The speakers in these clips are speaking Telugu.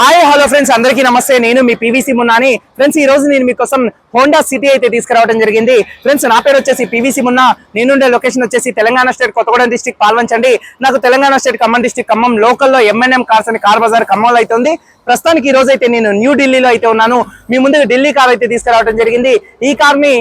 హాయ్ హలో ఫ్రెండ్స్ అందరికీ నమస్తే. నేను మీ పీవీసీ మున్నాని ఫ్రెండ్స్ ఈ రోజు నేను మీకోసం హోండా సిటీ అయితే తీసుకురావడం జరిగింది. ఫ్రెండ్స్ నా పేరు వచ్చేసి పీవీసీ మున్నా నేనుండే లొకేషన్ వచ్చేసి తెలంగాణ స్టేట్ కొత్తగూడెం డిస్టిక్ పాల్వంచండి. నాకు తెలంగాణ స్టేట్ ఖమ్మం డిస్టిక్ ఖమ్మం లోకల్లో ఎంఎన్ఎం కార్స్ అని కార్ బజార్ ఖమ్మంలో అయితే ఉంది. ప్రస్తుతానికి ఈ రోజు అయితే నేను న్యూ ఢిల్లీలో అయితే ఉన్నాను. మీ ముందుకు ఢిల్లీ కార్ అయితే తీసుకురావడం జరిగింది. ఈ కార్ని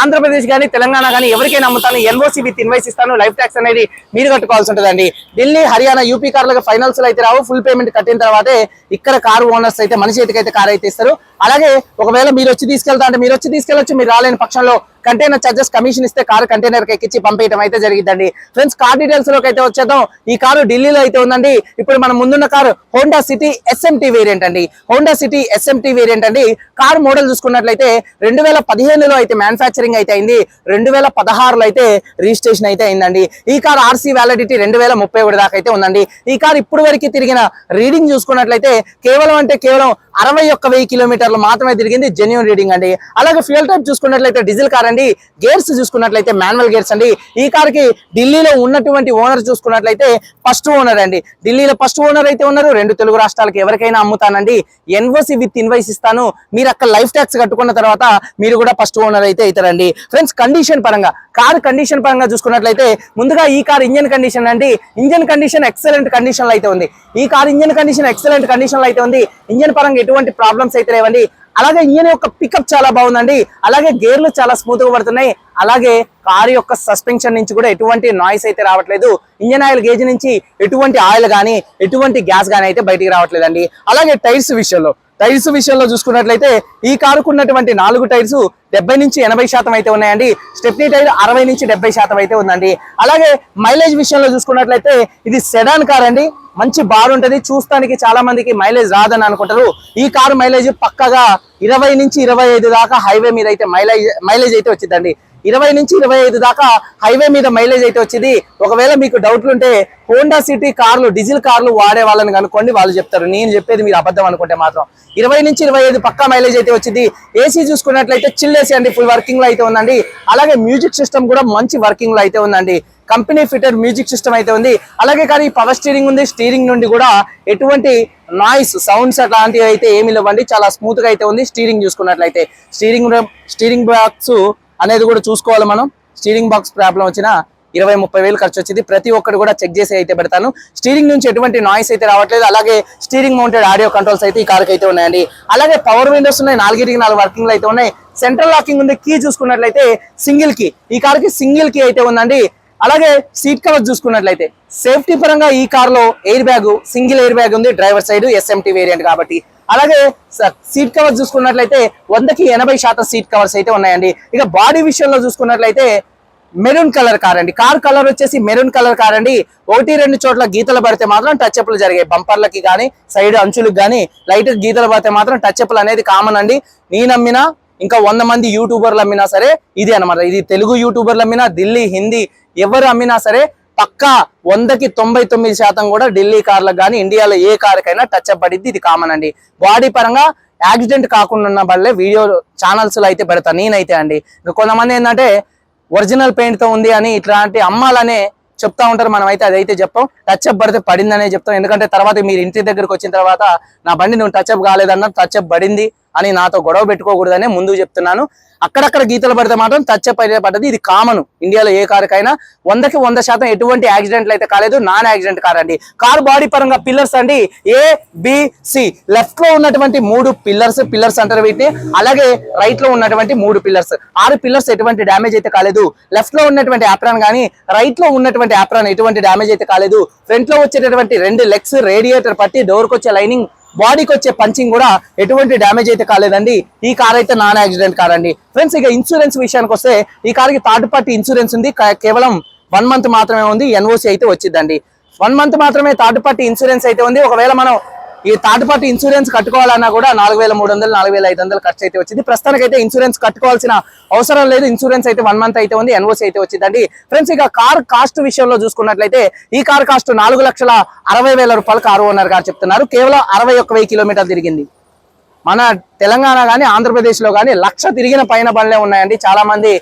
ఆంధ్రప్రదేశ్ కానీ తెలంగాణ కానీ ఎవరికైనా అమ్ముతాను ఎన్ఓసి విత్ ఇన్వైస్ ఇస్తాను లైఫ్ ట్యాక్స్ అనేది మీరు కట్టుకోవాల్సి ఉంటుందండి. ఢిల్లీ హర్యానా యూపీ కార్లకు ఫైనల్స్ అయితే రావు ఫుల్ పేమెంట్ కట్టిన తర్వాతే ఇక్కడ కారు ఓనర్స్ అయితే మనిషి చేతికి అయితే కార్ అయితే ఇస్తారు. అలాగే ఒకవేళ మీరు వచ్చి తీసుకెళ్తా అంటే మీరు వచ్చి తీసుకెళ్ళొచ్చు మీరు రాలేని పక్షంలో కంటైనర్ చార్జెస్ కమిషన్ ఇస్తే కారు కంటైనర్కి ఎక్కించి పంపేయడం అయితే జరిగిందండి ఫ్రెండ్స్ కార్ డీటెయిల్స్లోకి అయితే వచ్చేద్దాం. ఈ కారు ఢిల్లీలో అయితే ఉందండి. ఇప్పుడు మనం ముందున్న car Honda City SMT variant అండి. హోండా సిటీ ఎస్ఎంటీ వేరియంట్ అండి. కార్ మోడల్ చూసుకున్నట్లయితే రెండు వేల పదిహేనులో అయితే మ్యానుఫ్యాక్చరింగ్ అయితే అయింది. రెండు వేల పదహారులో అయితే రిజిస్ట్రేషన్ అయితే అయిందండి. ఈ కార్ ఆర్సీ వ్యాలిడిటీ రెండు వేల ముప్పై ఒకటి దాకా అయితే ఉందండి. ఈ కార్ ఇప్పుడు వరకు తిరిగిన రీడింగ్ చూసుకున్నట్లయితే కేవలం అంటే కేవలం అరవై ఒక్క వెయ్యి కిలోమీటర్లు మాత్రమే తిరిగింది. జెన్యున్ రీడింగ్ అండి. అలాగే ఫ్యూల్ టైప్ చూసుకున్నట్లయితే డీజిల్ కార్ అండి గేర్స్ చూసుకున్నట్లయితే మాన్యువల్ గేర్స్ అండి. ఈ కార్కి ఢిల్లీలో ఉన్నటువంటి ఓనర్ చూసుకున్నట్లయితే ఫస్ట్ ఓనర్ అండి. ఢిల్లీలో ఫస్ట్ ఓనర్ అయితే ఉన్నారు. రెండు తెలుగు రాష్ట్రాలకు ఎవరికైనా అమ్ముతానండి. ఎన్ఓసి విత్ ఇన్వైస్ ఇస్తాను. మీరు అక్కడ లైఫ్ ట్యాక్స్ కట్టుకున్న తర్వాత మీరు కూడా ఫస్ట్ ఓనర్ అయితే అవుతారండి. ఫ్రెండ్స్ కండిషన్ పరంగా కార్ కండిషన్ పరంగా చూసుకున్నట్లయితే ముందుగా ఈ కార్ ఇంజన్ కండిషన్ అండి. ఇంజన్ కండిషన్ ఎక్సలెంట్ కండిషన్లో అయితే ఉంది. ఈ కార్ ఇంజన్ కండిషన్ ఎక్సలెంట్ కండిషన్లో అయితే ఉంది. ఇంజన్ పరంగా ఎటువంటి ప్రాబ్లమ్స్ అయితే లేవండి. అలాగే ఇంజన్ యొక్క పికప్ చాలా బాగుందండి. అలాగే గేర్లు చాలా స్మూత్గా పడుతున్నాయి. అలాగే కారు యొక్క సస్పెన్షన్ నుంచి కూడా ఎటువంటి నాయిస్ అయితే రావట్లేదు. ఇంజన్ ఆయిల్ గేజ్ నుంచి ఎటువంటి ఆయిల్ కానీ ఎటువంటి గ్యాస్ కానీ అయితే బయటికి రావట్లేదండి. అలాగే టైర్స్ విషయంలో టైర్స్ విషయంలో చూసుకున్నట్లయితే ఈ కారుకు ఉన్నటువంటి నాలుగు టైర్స్ డెబ్బై నుంచి ఎనభై శాతం అయితే ఉన్నాయండి. స్టెప్నీ టైర్ అరవై నుంచి డెబ్బై శాతం అయితే ఉందండి. అలాగే మైలేజ్ విషయంలో చూసుకున్నట్లయితే ఇది సెడాన్ కార్ అండి. మంచి బార్ ఉంటది. చూస్తానికి చాలా మందికి మైలేజ్ రాదని అనుకుంటారు. ఈ కారు మైలేజ్ పక్కగా ఇరవై నుంచి ఇరవై ఐదు దాకా హైవే మీద అయితే మైలేజ్ మైలేజ్ అయితే వచ్చిందండి. ఇరవై నుంచి ఇరవై ఐదు దాకా హైవే మీద మైలేజ్ అయితే వచ్చింది. ఒకవేళ మీకు డౌట్లు ఉంటే హోండా సిటీ కార్లు డీజిల్ కార్లు వాడే వాళ్ళని కనుక్కోండి. వాళ్ళు చెప్తారు. నేను చెప్పేది మీరు అబద్ధం అనుకుంటే మాత్రం. ఇరవై నుంచి ఇరవై ఐదు పక్కా మైలేజ్ అయితే వచ్చింది. ఏసీ చూసుకున్నట్లయితే చిల్ ఏసీ అండి ఫుల్ వర్కింగ్లో అయితే ఉందండి. అలాగే మ్యూజిక్ సిస్టమ్ కూడా మంచి వర్కింగ్లో అయితే ఉందండి. కంపెనీ ఫిటెడ్ మ్యూజిక్ సిస్టమ్ అయితే ఉంది. అలాగే కానీ పవర్ స్టీరింగ్ ఉంది. స్టీరింగ్ నుండి కూడా ఎటువంటి నాయిస్ సౌండ్స్ అట్లాంటివి అయితే ఏమి లేవండి. చాలా స్మూత్గా అయితే ఉంది. స్టీరింగ్ చూసుకున్నట్లయితే స్టీరింగ్ స్టీరింగ్ బాక్స్ అనేది కూడా చూసుకోవాలి మనం. స్టీరింగ్ బాక్స్ ప్రాబ్లం వచ్చిన ఇరవై ముప్పై వేలు ఖర్చు వచ్చింది. ప్రతి ఒక్కటి కూడా చెక్ చేసి అయితే పెడతాను. స్టీరింగ్ నుంచి ఎటువంటి నాయిస్ అయితే రావట్లేదు. అలాగే స్టీరింగ్ మౌంటెడ్ ఆడియో కంట్రోల్స్ అయితే ఈ కార్కి అయితే ఉన్నాయండి. అలాగే పవర్ విండోస్ ఉన్నాయి. నాలుగిటికి నాలుగు వర్కింగ్లు అయితే ఉన్నాయి. సెంట్రల్ లాకింగ్ ఉంది. కీ చూసుకున్నట్లయితే సింగిల్ కీ. ఈ కార్కి సింగిల్ కీ అయితే ఉందండి. అలాగే సీట్ కవర్ చూసుకున్నట్లయితే సేఫ్టీ పరంగా ఈ కార్లో air bag single air bag ఉంది డ్రైవర్ సైడ్ ఎస్ఎంటీ వేరియంట్ కాబట్టి. అలాగే స- సీట్ కవర్ చూసుకున్నట్లయితే వందకి ఎనభై శాతం సీట్ కవర్స్ అయితే ఉన్నాయండి. ఇక బాడీ విషయంలో చూసుకున్నట్లయితే మెరూన్ కలర్ కార్ అండి. కార్ కలర్ వచ్చేసి మెరూన్ కలర్ కార్ అండి. ఒకటి రెండు చోట్ల గీతలు పడితే మాత్రం టచ్ అప్లు జరిగాయి. బంపర్లకి కానీ సైడ్ అంచులకు కానీ లైట్ గీతలు పడితే మాత్రం టచ్ అప్లు అనేది కామన్ అండి. నేను అమ్మినా ఇంకా వంద మంది యూట్యూబర్లు అమ్మినా సరే ఇది అన్నమాట. ఇది తెలుగు యూట్యూబర్లు అమ్మినా ఢిల్లీ హిందీ ఎవరు అమ్మినా సరే పక్కా వందకి తొంభై తొమ్మిది శాతం కూడా ఢిల్లీ కార్లకు కానీ ఇండియాలో ఏ కార్కైనా టచ్ అప్ పడిద్ది. ఇది కామన్ అండి. బాడీ పరంగా యాక్సిడెంట్ కాకుండా ఉన్న వల్లే వీడియో ఛానల్స్లో అయితే పెడతాను నేనైతే అండి. ఇంకా కొంతమంది ఏంటంటే ఒరిజినల్ పెయింట్తో ఉంది అని ఇట్లాంటి అమ్మాలనే చెప్తా ఉంటారు. మనం అయితే అదైతే చెప్పాం. టచ్ అప్ పడితే పడిందనే చెప్తాం. ఎందుకంటే తర్వాత మీరు ఇంటి దగ్గరకు వచ్చిన తర్వాత నా బండి నువ్వు టచ్ అప్ కాలేదన్నా టచ్ అప్ పడింది. అని నాతో గొడవ పెట్టుకోకూడదనే ముందు చెప్తున్నాను. అక్కడక్కడ గీతలు పడితే మాత్రం టచ్ పడ్డది. ఇది కామన్ ఇండియాలో ఏ కారుకైనా వందకి వంద శాతం ఎటువంటి యాక్సిడెంట్లు అయితే కాలేదు. నాన్ యాక్సిడెంట్ కార్ అండి. కార్ బాడీ పరంగా పిల్లర్స్ అండి. ఏ బిసి లెఫ్ట్లో ఉన్నటువంటి మూడు పిల్లర్స్ పిల్లర్స్ అంటారు వీటిని. అలాగే రైట్లో ఉన్నటువంటి మూడు పిల్లర్స్ ఆరు పిల్లర్స్ ఎటువంటి డ్యామేజ్ అయితే కాలేదు. లెఫ్ట్లో ఉన్నటువంటి ఆప్రాన్ కానీ రైట్లో ఉన్నటువంటి యాప్రాన్ ఎటువంటి డ్యామేజ్ అయితే కాలేదు. ఫ్రంట్లో వచ్చేటటువంటి రెండు లెగ్స్ రేడియేటర్ పట్టి డోర్కి వచ్చే లైనింగ్ బాడీకి వచ్చే పంచింగ్ కూడా ఎటువంటి డ్యామేజ్ అయితే కాలేదండి. ఈ కార్ అయితే నాన్ యాక్సిడెంట్ కార్ అండి. ఫ్రెండ్స్ ఇక ఇన్సూరెన్స్ విషయానికి వస్తే ఈ కార్కి థర్డ్ పార్టీ ఇన్సూరెన్స్ ఉంది. కేవలం వన్ మంత్ మాత్రమే ఉంది. ఎన్ఓసి అయితే వచ్చిందండి. వన్ మంత్ మాత్రమే థర్డ్ పార్టీ ఇన్సూరెన్స్ అయితే ఉంది. ఒకవేళ మనం ఈ థర్డ్ పార్టీ ఇన్సూరెన్స్ కట్టుకోవాలన్నా కూడా నాలుగు వేల మూడు వందలు నాలుగు వేల ఐదు వందలు ఖర్చు అయితే వచ్చింది. ప్రస్తుతానికి అయితే ఇన్సూరెన్స్ కట్టుకోవాల్సిన అవసరం లేదు. ఇన్సూరెన్స్ అయితే వన్ మంత్ అయితే ఉంది ఎన్ఓసి అయితే వచ్చిందండి. ఫ్రెండ్స్ ఇక కార్ కాస్ట్ విషయంలో చూసుకున్నట్లయితే ఈ కార్ కాస్ట్ నాలుగు లక్షల అరవై వేల రూపాయలు కారు ఓనర్ గారు చెప్తున్నారు. కేవలం అరవై ఒక్క వెయ్యి కిలోమీటర్ తిరిగింది. మన తెలంగాణ కానీ ఆంధ్రప్రదేశ్లో కానీ లక్ష తిరిగిన పైన బండ్లే ఉన్నాయండి. చాలామంది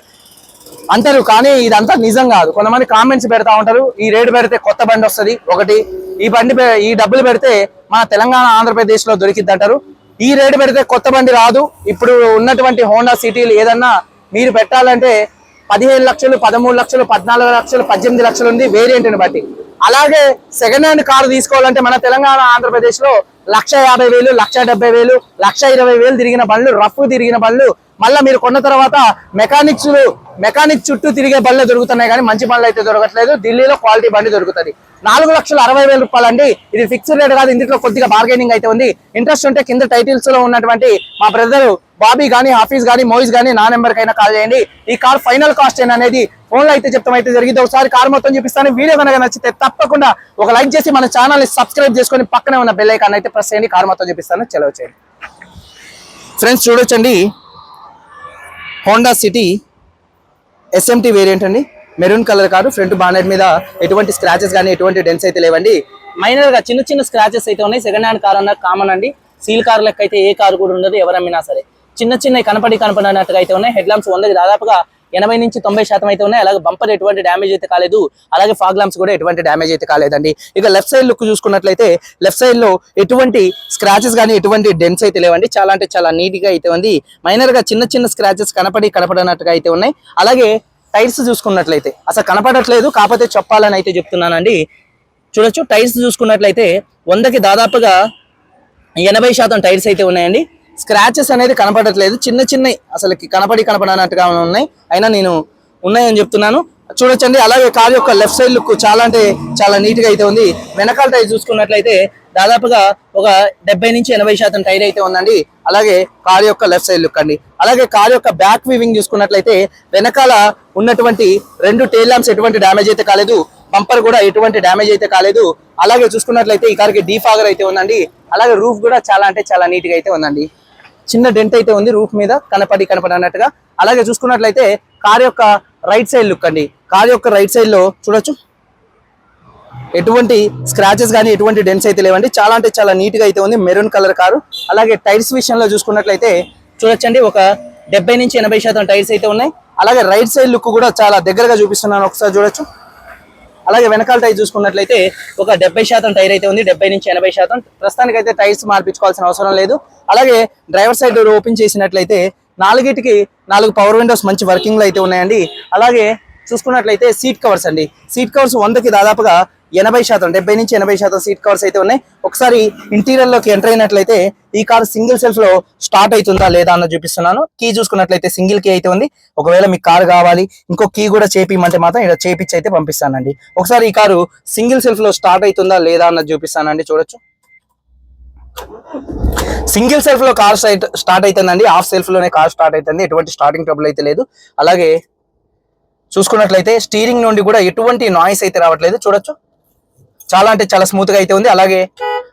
అంటారు కానీ ఇదంతా నిజం కాదు. కొంతమంది కామెంట్స్ పెడతా ఉంటారు ఈ రేటు పెడితే కొత్త బండి వస్తుంది ఒకటి. ఈ బండి ఈ డబ్బులు పెడితే మన తెలంగాణ ఆంధ్రప్రదేశ్లో దొరికిద్ది అంటారు. ఈ రేటు పెడితే కొత్త బండి రాదు. ఇప్పుడు ఉన్నటువంటి హోండా సిటీలు ఏదన్నా మీరు పెట్టాలంటే పదిహేను లక్షలు పదమూడు లక్షలు పద్నాలుగు లక్షలు పద్దెనిమిది లక్షలు ఉంది వేరియంట్ని బట్టి. అలాగే సెకండ్ హ్యాండ్ కారు తీసుకోవాలంటే మన తెలంగాణ ఆంధ్రప్రదేశ్లో లక్ష యాభై వేలు లక్ష డెబ్బై వేలు లక్ష ఇరవై వేలు తిరిగిన బండ్లు రఫ్ తిరిగిన బండ్లు మళ్ళీ మీరు కొన్న తర్వాత మెకానిక్స్ మెకానిక్ చుట్టూ తిరిగే బండ్లు దొరుకుతున్నాయి కానీ మంచి బండ్లు అయితే దొరకట్లేదు. ఢిల్లీలో క్వాలిటీ బండి దొరుకుతుంది. నాలుగు లక్షల అరవై వేల రూపాయలు అండి ఇది ఫిక్స్డ్ రేట్ కాదు ఇందులో కొద్దిగా బార్గెనింగ్ అయితే ఉంది. ఇంట్రెస్ట్ ఉంటే కింద టైటిల్స్లో ఉన్నటువంటి మా బ్రదర్ బాబీ గానీ హాఫీస్ గానీ మోయిస్ గానీ నా నెంబర్ కైనా కాల్ చేయండి. ఈ కార్ ఫైనల్ కాస్ట్ అనేది ఫోన్లో అయితే చెప్తాం. అయితే జరిగింది. ఒకసారి కార్ మొత్తం చూపిస్తాను. వీడియో కనుక నచ్చితే తప్పకుండా ఒక లైక్ చేసి మన ఛానల్ని సబ్స్క్రైబ్ చేసుకొని పక్కనే ఉన్న బెల్ ఐకాన్ అయితే ప్రెస్ చేయండి. కార్ మొత్తం చూపిస్తాను. చలో చేయండి. ఫ్రెండ్స్ చూడొచ్చండి. హోండా సిటీ ఎస్ఎంటీ వేరియంట్ అండి. Maroon colour car. Front bonnet మీద ఎటువంటి స్క్రాచెస్ కానీ ఎటువంటి డెన్స్ అయితే లేవండి. మైనర్గా చిన్న చిన్న స్క్రాచెస్ అయితే ఉన్నాయి. సెకండ్ హ్యాండ్ కార్ అన్న కామన్ అండి. సీల్ కార్ లెక్క అయితే ఏ కారు కూడా ఉండదు ఎవరమ్మినా సరే. చిన్న చిన్న కనపడి కనపడినట్టుగా అయితే ఉన్నాయి. హెడ్ ల్యాంప్స్ వందకి దాదాపుగా ఎనభై నుంచి తొంభై శాతం అయితే ఉన్నాయి. అలాగే బంపర్ ఎటువంటి డ్యామేజ్ అయితే కాలేదు. అలాగే ఫాగ్ లాంప్స్ కూడా ఎటువంటి డ్యామేజ్ అయితే కాలేదండి. ఇక లెఫ్ట్ సైడ్ లుక్ చూసుకున్నట్లయితే లెఫ్ట్ సైడ్లో ఎటువంటి స్క్రాచెస్ కానీ ఎటువంటి డెన్స్ అయితే లేవండి. చాలా అంటే చాలా నీట్గా అయితే ఉంది. మైనర్గా చిన్న చిన్న స్క్రాచెస్ కనపడి కనపడనట్టుగా అయితే ఉన్నాయి. అలాగే టైర్స్ చూసుకున్నట్లయితే అసలు కనపడట్లేదు కాకపోతే చెప్పాలని అయితే చెప్తున్నానండి. చూడొచ్చు టైర్స్ చూసుకున్నట్లయితే వందకి దాదాపుగా ఎనభై శాతం టైర్స్ అయితే ఉన్నాయండి. స్క్రాచెస్ అనేది కనపడట్లేదు. చిన్న చిన్న అసలుకి కనపడి కనపడనట్టుగా ఉన్నాయి. అయినా నేను ఉన్నాయని చెప్తున్నాను. చూడొచ్చండి. అలాగే కార్ యొక్క లెఫ్ట్ సైడ్ లుక్ చాలా అంటే చాలా నీట్గా అయితే ఉంది. వెనకాల టైర్ చూసుకున్నట్లయితే దాదాపుగా ఒక డెబ్బై నుంచి ఎనభై శాతం టైర్ అయితే ఉందండి. అలాగే కార్ యొక్క లెఫ్ట్ సైడ్ లుక్ అండి. అలాగే కార్ యొక్క బ్యాక్ వీవింగ్ చూసుకున్నట్లయితే వెనకాల ఉన్నటువంటి రెండు టైల్ ల్యాంప్స్ ఎటువంటి డ్యామేజ్ అయితే కాలేదు. బంపర్ కూడా ఎటువంటి డ్యామేజ్ అయితే కాలేదు. అలాగే చూసుకున్నట్లయితే ఈ కార్కి డీఫాగర్ అయితే ఉందండి. అలాగే రూఫ్ కూడా చాలా అంటే చాలా నీట్గా అయితే ఉందండి. చిన్న డెంట్ అయితే ఉంది రూఫ్ మీద కనపడి కనపడినట్టుగా అలాగే చూసుకున్నట్లయితే కార్ యొక్క రైట్ సైడ్ లుక్ అండి. కార్ యొక్క రైట్ సైడ్లో చూడొచ్చు. ఎటువంటి స్క్రాచెస్ కానీ ఎటువంటి డెన్స్ అయితే లేవండి. చాలా అంటే చాలా నీట్గా అయితే ఉంది. Maroon colour car. అలాగే టైర్స్ విషయంలో చూసుకున్నట్లయితే చూడొచ్చండి. ఒక డెబ్బై నుంచి ఎనభై శాతం టైర్స్ అయితే ఉన్నాయి. అలాగే రైట్ సైడ్ లుక్ కూడా చాలా దగ్గరగా చూపిస్తున్నాను. ఒకసారి చూడొచ్చు. అలాగే వెనకాల టైర్ చూసుకున్నట్లయితే ఒక డెబ్బై శాతం టైర్ అయితే ఉంది డెబ్బై నుంచి ఎనభై శాతం. ప్రస్తుతానికి అయితే టైర్స్ మార్పించుకోవాల్సిన అవసరం లేదు. అలాగే డ్రైవర్ సైడ్ డోర్ ఓపెన్ చేసినట్లయితే నాలుగిటికి నాలుగు పవర్ విండోస్ మంచి వర్కింగ్లో అయితే ఉన్నాయండి. అలాగే చూసుకున్నట్లయితే సీట్ కవర్స్ అండి. సీట్ కవర్స్ వందకి దాదాపుగా ఎనభై శాతం డెబ్బై నుంచి ఎనభై శాతం సీట్ కవర్స్ అయితే ఉన్నాయి. ఒకసారి ఇంటీరియర్లోకి ఎంటర్ అయినట్లయితే ఈ కార్ సింగిల్ సెల్ఫ్లో స్టార్ట్ అవుతుందా లేదా అన్న చూపిస్తున్నాను. కీ చూసుకున్నట్లయితే సింగిల్ కీ అయితే ఉంది. ఒకవేళ మీకు కార్ కావాలి ఇంకో కీ కూడా చేపిమంటే మాత్రం ఇక్కడ చేపించి అయితే పంపిస్తానండి. ఒకసారి ఈ కారు సింగిల్ సెల్ఫ్లో స్టార్ట్ అవుతుందా లేదా అన్నది చూపిస్తానండి. చూడొచ్చు. సింగిల్ సెల్ఫ్లో కార్ స్టార్ట్ స్టార్ట్ అవుతుందండి. హాఫ్ సెల్ఫ్లోనే కార్ స్టార్ట్ అవుతుంది. ఎటువంటి స్టార్టింగ్ ట్రబుల్ అయితే లేదు. అలాగే చూసుకున్నట్లయితే స్టీరింగ్ నుండి కూడా ఎటువంటి నాయిస్ అయితే రావట్లేదు. చూడొచ్చు. చాలా అంటే చాలా స్మూత్గా అయితే ఉంది. అలాగే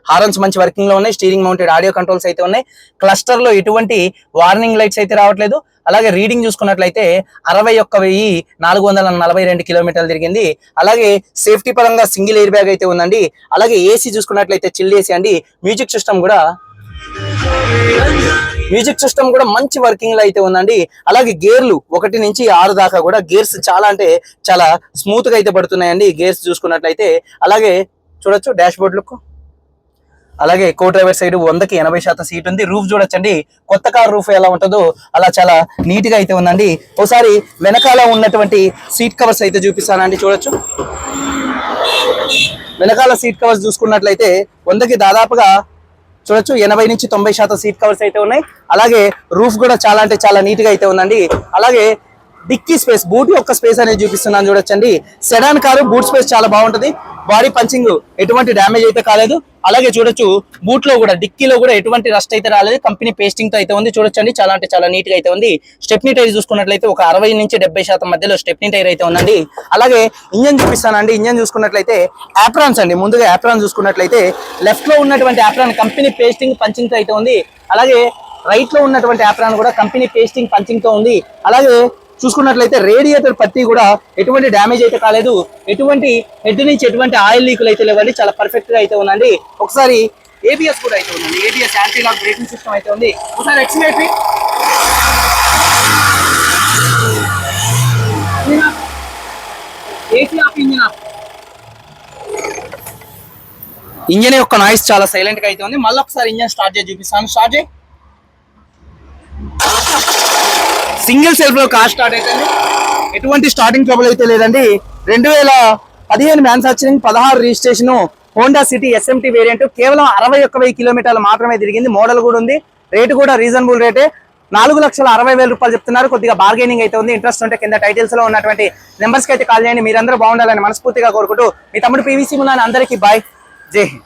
హారన్స్ మంచి వర్కింగ్లో ఉన్నాయి. స్టీరింగ్ మౌంటెడ్ ఆడియో కంట్రోల్స్ అయితే ఉన్నాయి. క్లస్టర్లో ఎటువంటి వార్నింగ్ లైట్స్ అయితే రావట్లేదు. అలాగే రీడింగ్ చూసుకున్నట్లయితే అరవై ఒక్క వెయ్యి నాలుగు వందల నలభై రెండు కిలోమీటర్లు తిరిగింది. అలాగే సేఫ్టీ పరంగా సింగిల్ ఎయిర్ బ్యాగ్ అయితే ఉందండి. అలాగే ఏసీ చూసుకున్నట్లయితే చిల్ ఏసీ అండి. మ్యూజిక్ సిస్టమ్ కూడా మ్యూజిక్ సిస్టమ్ కూడా మంచి వర్కింగ్లో అయితే ఉందండి. అలాగే గేర్లు ఒకటి నుంచి ఆరు దాకా కూడా గేర్స్ చాలా అంటే చాలా స్మూత్గా అయితే పడుతున్నాయండి. గేర్స్ చూసుకున్నట్లయితే అలాగే చూడొచ్చు డాష్ బోర్డ్ లుక్. అలాగే కో డ్రైవర్ సైడ్ వందకి ఎనభై శాతం సీట్ ఉంది. రూఫ్ చూడొచ్చండి. కొత్త కార్ రూఫ్ ఎలా ఉంటుందో అలా చాలా నీట్గా అయితే ఉందండి. ఒకసారి వెనకాల ఉన్నటువంటి సీట్ కవర్స్ అయితే చూపిస్తానండి. చూడొచ్చు. వెనకాల సీట్ కవర్స్ చూసుకున్నట్లయితే వందకి దాదాపుగా చూడొచ్చు ఎనభై నుంచి తొంభై శాతం సీట్ కవర్స్ అయితే ఉన్నాయి. అలాగే రూఫ్ కూడా చాలా అంటే చాలా నీట్గా అయితే ఉందండి. అలాగే డిక్కీ స్పేస్ బూట్ యొక్క స్పేస్ అనేది చూపిస్తున్నాను చూడొచ్చండి. సెడాన్ కారు బూట్ స్పేస్ చాలా బాగుంటది. బాడీ పంచింగ్ ఎటువంటి డ్యామేజ్ అయితే కాలేదు. అలాగే చూడొచ్చు బూట్లో కూడా డిక్కీలో కూడా ఎటువంటి రస్ట్ అయితే రాలేదు. కంపెనీ పేస్టింగ్తో అయితే ఉంది చూడొచ్చండి. చాలా అంటే చాలా నీట్గా అయితే ఉంది. స్టెప్నీ టైర్ చూసుకున్నట్లయితే ఒక అరవై నుంచి డెబ్బై శాతం మధ్యలో స్టెప్నీ టైర్ అయితే ఉందండి. అలాగే ఇంజన్ చూపిస్తానండి. ఇంజన్ చూసుకున్నట్లయితే యాప్రాన్స్ అండి. ముందుగా యాప్రాన్ చూసుకున్నట్లయితే లెఫ్ట్లో ఉన్నటువంటి యాప్రాన్ కంపెనీ పేస్టింగ్ పంచింగ్తో అయితే ఉంది. అలాగే రైట్లో ఉన్నటువంటి యాప్రాన్ కూడా కంపెనీ పేస్టింగ్ పంచింగ్తో ఉంది. అలాగే చూసుకున్నట్లయితే రేడియేటర్ పత్తి కూడా ఎటువంటి డ్యామేజ్ అయితే కాలేదు. ఎటువంటి హెడ్ నుంచి ఎటువంటి ఆయిల్ లీకులు అయితే లేవండి. చాలా పర్ఫెక్ట్గా అయితే ఉందండి. ఒకసారి ఏబిఎస్ కూడా అయితే ఉందండి. ABS anti lock braking system అయితే ఉంది. ఒకసారి ఎక్సిలేటరీ AC off engine off. Engine యొక్క నాయిస్ చాలా సైలెంట్గా అయితే ఉంది. మళ్ళీ ఒకసారి ఇంజన్ స్టార్ట్ చేసి చూపిస్తాను. స్టార్ట్ చేయి. సింగిల్ సెల్ఫ్లో కార్ స్టార్ట్ అయితే ఎటువంటి స్టార్టింగ్ ట్రబుల్ అయితే లేదండి. రెండు వేల పదిహేను మ్యానుఫాక్చరింగ్ పదహారు registration Honda City SMT variant కేవలం అరవై ఒక్క వెయ్యి కిలోమీటర్లు మాత్రమే తిరిగింది. మోడల్ కూడా ఉంది. రేటు కూడా రీజనబుల్ రేటే నాలుగు లక్షల అరవై వేల రూపాయలు చెప్తున్నారు. కొద్దిగా బార్గెనింగ్ అయితే ఉంది. ఇంట్రెస్ట్ ఉంటే కింద టైటిల్స్లో ఉన్నటువంటి నెంబర్స్కి అయితే కాల్ చేయండి. మీరందరూ బాగుండాలని మనస్ఫూర్తిగా కోరుకుంటూ మీ తమ్ముడు పీవీసీ ఉన్నాను అందరికీ బాయ్ జై హింద్.